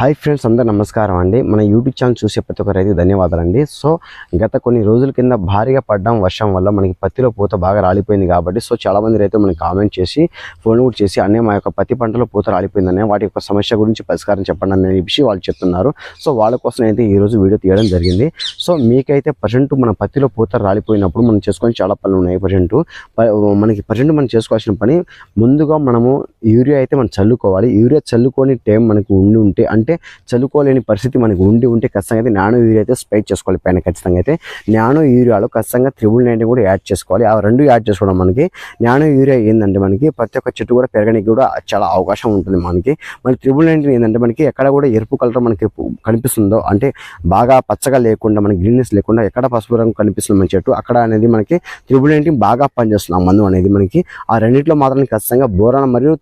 Hi friends అందరూ నమస్కారం అండి. మన యూట్యూబ్ ఛానల్ చూసే ప్రతి ఒక్క రైతుకు ధన్యవాదాలండి సో గత కొన్ని రోజుల కింద భారీగా పడ్డం వర్షం వల్ల మనకి పత్తిలో పూత బాగా రాలిపోయింది కాబట్టి సో చాలా మంది రైతులు మనకి కామెంట్ చేసి ఫోన్ కూడా చేసి అనే మా యొక్క పత్తి పంటలో పూత రాలిపోయిందనే వాటి యొక్క సమస్య గురించి పరిష్కారం చెప్పండి అనే విషయం వాళ్ళు చెప్తున్నారు. సో వాళ్ళ కోసం అయితే ఈ రోజు వీడియో తీయడం జరిగింది. సో మీకైతే ప్రజెంట్ మన పత్తిలో పూత రాలిపోయినప్పుడు మనం చేసుకొని చాలా పనులు ఉన్నాయి ప్రజెంట్. మనకి ప్రజెంట్ మనం చేసుకోవాల్సిన పని ముందుగా మనము యూరియా అయితే మనం చల్లుకోవాలి. యూరియా చల్లుకోని టైం మనకు ఉండి ఉంటే అంటే చల్లుకోలేని పరిస్థితి మనకు ఉండి ఉంటే ఖచ్చితంగా అయితే నానో యూరియా అయితే స్ప్రైట్ చేసుకోవాలి పైన ఖచ్చితంగా అయితే. నానో యూరియాలో ఖచ్చితంగా త్రిబుల్ నైన్టీ కూడా యాడ్ చేసుకోవాలి. ఆ రెండు యాడ్ చేసుకోవడం మనకి. నానో యూరియా ఏంటంటే మనకి ప్రతి ఒక్క చెట్టు కూడా పెరగడానికి కూడా చాలా అవకాశం ఉంటుంది మనకి. మన త్రిబుల్ నైన్టీన్ ఏంటంటే మనకి ఎక్కడ కూడా ఎరుపు కలర్ మనకి కనిపిస్తుందో అంటే బాగా పచ్చగా లేకుండా మనకి గ్రీన్నెస్ లేకుండా ఎక్కడ పసుపు రంగు కనిపిస్తుంది మన చెట్టు అక్కడ అనేది మనకి త్రిబుల్ నైన్టీన్ బాగా పనిచేస్తుంది ఆ మందు అనేది మనకి. ఆ రెండింటిలో మాత్రం ఖచ్చితంగా బోరాన్ మరియు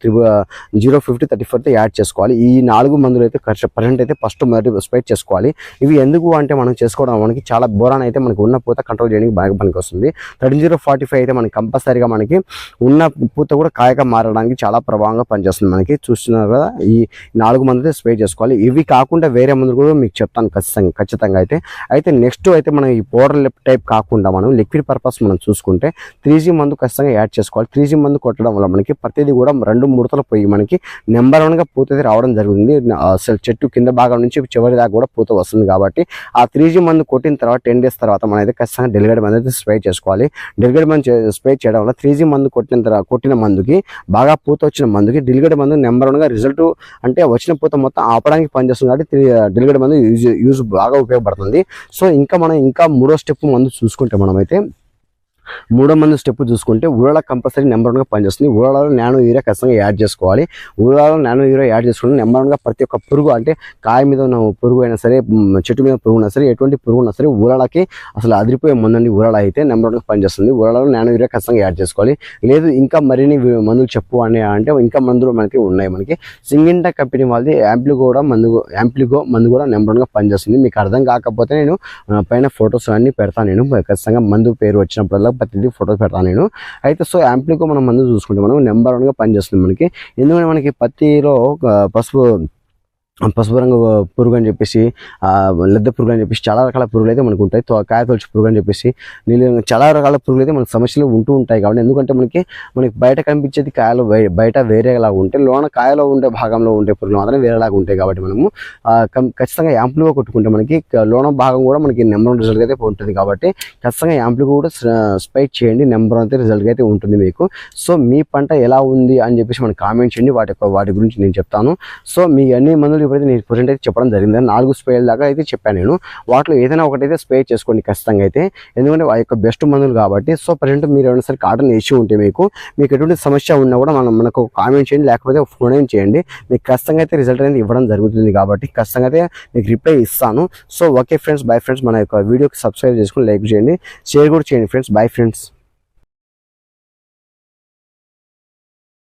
జీరో ఫిఫ్టీ థర్టీ ఫోర్తో యాడ్ చేసుకోవాలి. ఈ నాలుగు మందులు అయితే ప్రజెంట్ అయితే ఫస్ట్ మొదటి స్ప్రైట్ చేసుకోవాలి. ఇవి ఎందుకు అంటే మనం చేసుకోవడం మనకి చాలా బోరాన్ అయితే మనకి ఉన్న పూత కంట్రోల్ చేయడానికి బాగా పనికి వస్తుంది థర్టీ జీరో ఫార్టీ ఫైవ్ అయితే మనకి కంపల్సరీగా మనకి ఉన్న పూత కూడా కాయగా మారడానికి చాలా ప్రభావంగా పనిచేస్తుంది మనకి. చూస్తున్నారు కదా ఈ నాలుగు మందులు స్ప్రే చేసుకోవాలి. ఇవి కాకుండా వేరే మందులు కూడా మీకు చెప్తాను ఖచ్చితంగా ఖచ్చితంగా అయితే. అయితే నెక్స్ట్ అయితే మనం ఈ పౌడర్ టైప్ కాకుండా మనం లిక్విడ్ పర్పస్ మనం చూసుకుంటే త్రీ జీ మందు ఖచ్చితంగా యాడ్ చేసుకోవాలి. త్రీ జీ మందు కొట్టడం వల్ల మనకి ప్రతిదీ కూడా రెండు ముడతలు పోయి మనకి నెంబర్ వన్గా పూత అయితే రావడం జరుగుతుంది అసలు చెట్టు కింద భాగం నుంచి చివరి దాకా కూడా పూత వస్తుంది కాబట్టి ఆ త్రీ జీ మందు కొట్టిన తర్వాత టెన్ డేస్ తర్వాత మనం అయితే ఖచ్చితంగా డెలిగేట్ మందు అయితే స్ప్రే చేసుకోవాలి. డెలిగేట్ మందు స్ప్రే చేయడం వల్ల త్రీ జీ మందు కొట్టిన తర్వాత కొట్టిన మందుకి బాగా పూత వచ్చిన మందుకి డెలిగేట్ మందు నెంబర్ వన్గా రిజల్ట్ అంటే వచ్చిన పూత మొత్తం ఆపడానికి పనిచేస్తుంది కాబట్టి డెలిగేట్ మందు యూజ్ యూజ్ బాగా ఉపయోగపడుతుంది. సో ఇంకా మనం ఇంకా మూడో స్టెప్ మందు చూసుకుంటే మనమైతే మూడో మంది స్టెప్ చూసుకుంటే ఊరళ కంపల్సరీ నెంబర్ వన్గా పనిచేస్తుంది. ఊరళలో నానో యూరియా ఖచ్చితంగా యాడ్ చేసుకోవాలి. ఊరళలో నానో యూరియా యాడ్ చేసుకుంటే నెంబర్ వన్గా ప్రతి ఒక్క పురుగు అంటే కాయ మీద ఉన్న పురుగు అయినా సరే చెట్టు మీద పురుగు ఉన్నా సరే ఎటువంటి పురుగు ఉన్నా సరే ఊరళకి అసలు అదిరిపోయే మందండి ఊరళ అయితే నెంబర్ వన్గా పనిచేస్తుంది. ఊరళలో నానో యూరియా ఖచ్చితంగా యాడ్ చేసుకోవాలి. లేదు ఇంకా మరిన్ని మందులు చెప్పు అని అంటే ఇంకా మందులు మనకి ఉన్నాయి మనకి. సింగింటా కంపెనీ వాళ్ళది యాంప్లిగో కూడా మందు యాంప్లిగో మందు కూడా నెంబర్ వన్గా పనిచేస్తుంది. మీకు అర్థం కాకపోతే నేను పైన ఫొటోస్ అన్నీ పెడతాను నేను ఖచ్చితంగా మందు పేరు వచ్చినప్పుడల్లా ప్రతిదీ ఫోటోస్ పెడతాను నేను. అయితే సో యాంప్లికో మనం మందు చూసుకుంటే మనం నెంబర్ వన్గా పనిచేస్తుంది మనకి. ఎందుకంటే మనకి పత్తిలో పసుపు పసుపు రంగు పురుగు అని చెప్పేసి లద్ద లెద్ద పురుగు అని చెప్పేసి చాలా రకాల పురుగులు అయితే మనకు ఉంటాయి. తో- కాయ తొలచి పురుగు అని చెప్పేసి నీళ్ళు చాలా రకాల పురుగులు అయితే మనకి సమస్యలు ఉంటూ ఉంటాయి కాబట్టి ఎందుకంటే మనకి మనకి బయట కనిపించేది కాయలు బయట వేరేలాగా ఉంటాయి లోన కాయలో ఉండే భాగంలో ఉండే పురుగులు మాత్రం వేరేలాగా ఉంటాయి కాబట్టి మనము కం- ఖచ్చితంగా యాంపులుగా కొట్టుకుంటే మనకి లోన భాగం కూడా మనకి నెంబర్ వన్ రిజల్ట్ అయితే ఉంటుంది కాబట్టి ఖచ్చితంగా యాంపులు కూడా స్పైక్ చేయండి. నెంబర్ వన్ అయితే రిజల్ట్ అయితే ఉంటుంది మీకు. సో మీ పంట ఎలా ఉంది అని చెప్పేసి మనకి కామెంట్ చేయండి. వాటి యొక్క వాటి గురించి నేను చెప్తాను. సో మీ అన్ని మందులు ఇప్పుడైతే నేను ప్రజెంట్ అయితే చెప్పడం జరిగింది. నాలుగు స్ప్రేల దాకా అయితే చెప్పాను నేను. వాటిలో ఏదైనా ఒకటైతే స్ప్రే చేసుకోండి ఖచ్చితంగా అయితే. ఎందుకంటే ఆ యొక్క బెస్ట్ మందులు కాబట్టి. సో ప్రజెంట్ మీరు ఏమైనా సరే కాటన్ ఇష్యూ ఉంటే మీకు మీకు ఎటువంటి సమస్య ఉన్నా కూడా మనం మనకు కామెంట్ చేయండి. లేకపోతే ఫోన్ ఏం చేయండి. మీకు ఖచ్చితంగా అయితే రిజల్ట్ అనేది ఇవ్వడం జరుగుతుంది కాబట్టి ఖచ్చితంగా అయితే మీకు రిప్లై ఇస్తాను. So okay friends bye friends మన యొక్క వీడియోకి సబ్స్క్రైబ్ చేసుకుని లైక్ చేయండి. షేర్ కూడా చేయండి ఫ్రెండ్స్ బై ఫ్రెండ్స్